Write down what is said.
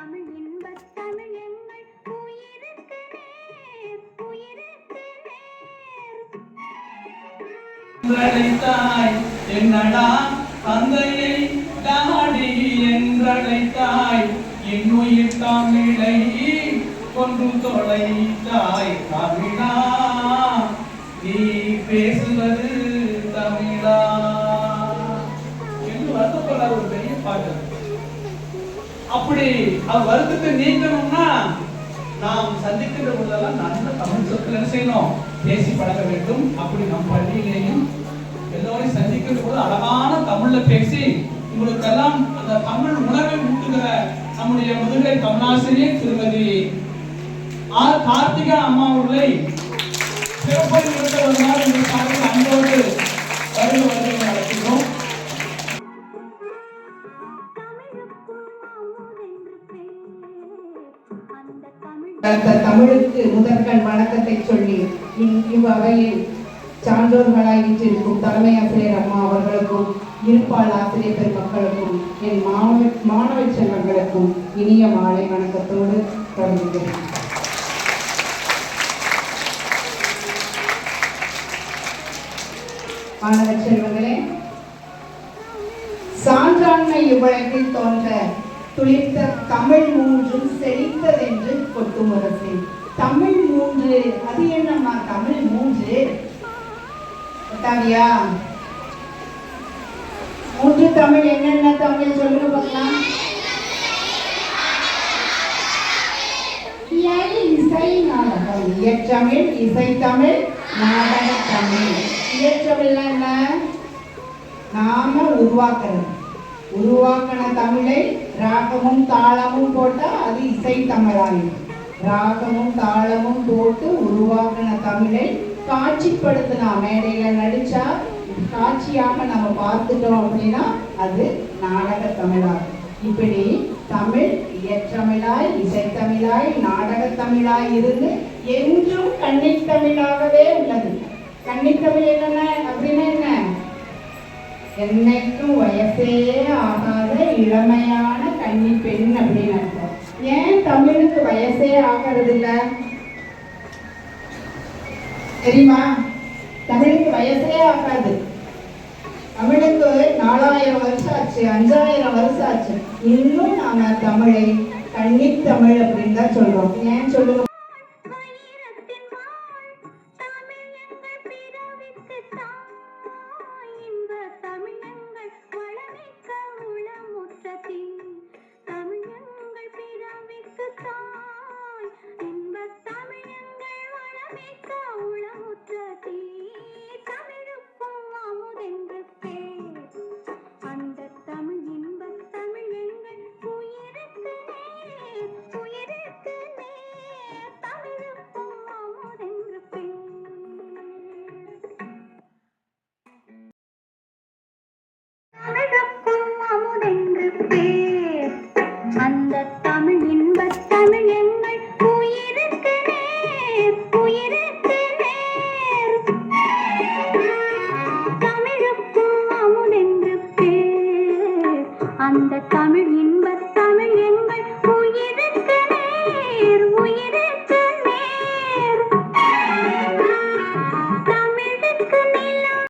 தமிழ் இன்பத் தமிழ் எங்கள் உயிருக்கு நேர் உயிருக்கு நேர். என்றழைத்தாய் என்னடா தந்தையை தாடி என்றழைத்தாய்? இன்னுயிர் தமிழை கொண்டு தொலைத்தாய் தமிழா? நீ பேசுவது அப்படி அவன் வருத்தத்தை நீக்கணும்னா நாம் சந்திக்கின்ற பொழுதெல்லாம் நல்ல தமிழ் சொற்கள் என்ன செய்யணும்? பேசி பழக வேண்டும். அப்படி நம் பள்ளியிலேயும் எல்லோரையும் சந்திக்கின்ற போது அழகான தமிழ்ல பேசி உங்களுக்கெல்லாம் அந்த தமிழ் உணர்வை ஊட்டுகிற நம்முடைய முதுகலை தமிழாசிரியர் திருமதி ஆர் கார்த்திகா அம்மா அவர்களை சிறப்பாக நிறுத்த உங்கள் சார்பில் அன்போடு வருக வருகிறார் தமிழ் தமிழுக்கு முதற்கண் வணக்கத்தை சொல்லி இவ்வகையில் சான்றோர்களாய் வீற்றிருக்கும் தலைமை ஆசிரியர் அம்மா அவர்களுக்கும் இருப்பாள் ஆசிரியர் பெருமக்களுக்கும் என் மாணவ மாணவ செல்வங்களுக்கும் இனிய மாலை வணக்கத்தோடு தொடங்குகிறேன். மாணவ செல்வங்களே சான்றாண்மை இவ்வழக்கில் தோன்ற துளிர்த்த தமிழ் மூன்றும் செழித்ததென்று கொட்டுமுரசு. தமிழ் மூன்று அது என்னம்மா தமிழ் மூன்று? ஒட்டாவியா? மூன்று தமிழ் என்னென்ன தமிழ் சொல்லுங்க பார்க்கலாம். இசை நாடகம். இயற்றமிழ் இசைத்தமிழ் தமிழ் இயற்றமிழ்னா என்ன? நாம உருவாக்குறது. உருவாக்கின தமிழை ராகமும் தாளமும் போட்டா அது இசை தமிழாயிடும் ராகமும் தாளமும் போட்டு உருவாக்கின தமிழை காட்சிப்படுத்தினா மேடையில நடிச்சா காட்சியாக நம்ம பார்த்துட்டோம் அப்படின்னா அது நாடக தமிழாகும். இப்படி தமிழ் இயற்றமிழாய் இசைத்தமிழாய் நாடகத் தமிழாய் இருந்து என்றும் கன்னித்தமிழாகவே உள்ளது. கன்னித்தமிழ் என்னென்ன? அப்படின்னா என்ன? என்னைக்கும் வயசே ஆகாத இளமையான கன்னி பெண் அப்படின்னு அர்த்தம். ஏன் தமிழுக்கு வயசே ஆகிறது இல்ல தெரியுமா? தமிழுக்கு வயசே ஆகாது. தமிழுக்கு நாலாயிரம் வருஷம் ஆச்சு அஞ்சாயிரம் வருஷம் ஆச்சு. இன்னும் நாம தமிழை கன்னித்தமிழ் அப்படின்னு தான் சொல்றோம். ஏன் சொல்லுங்க?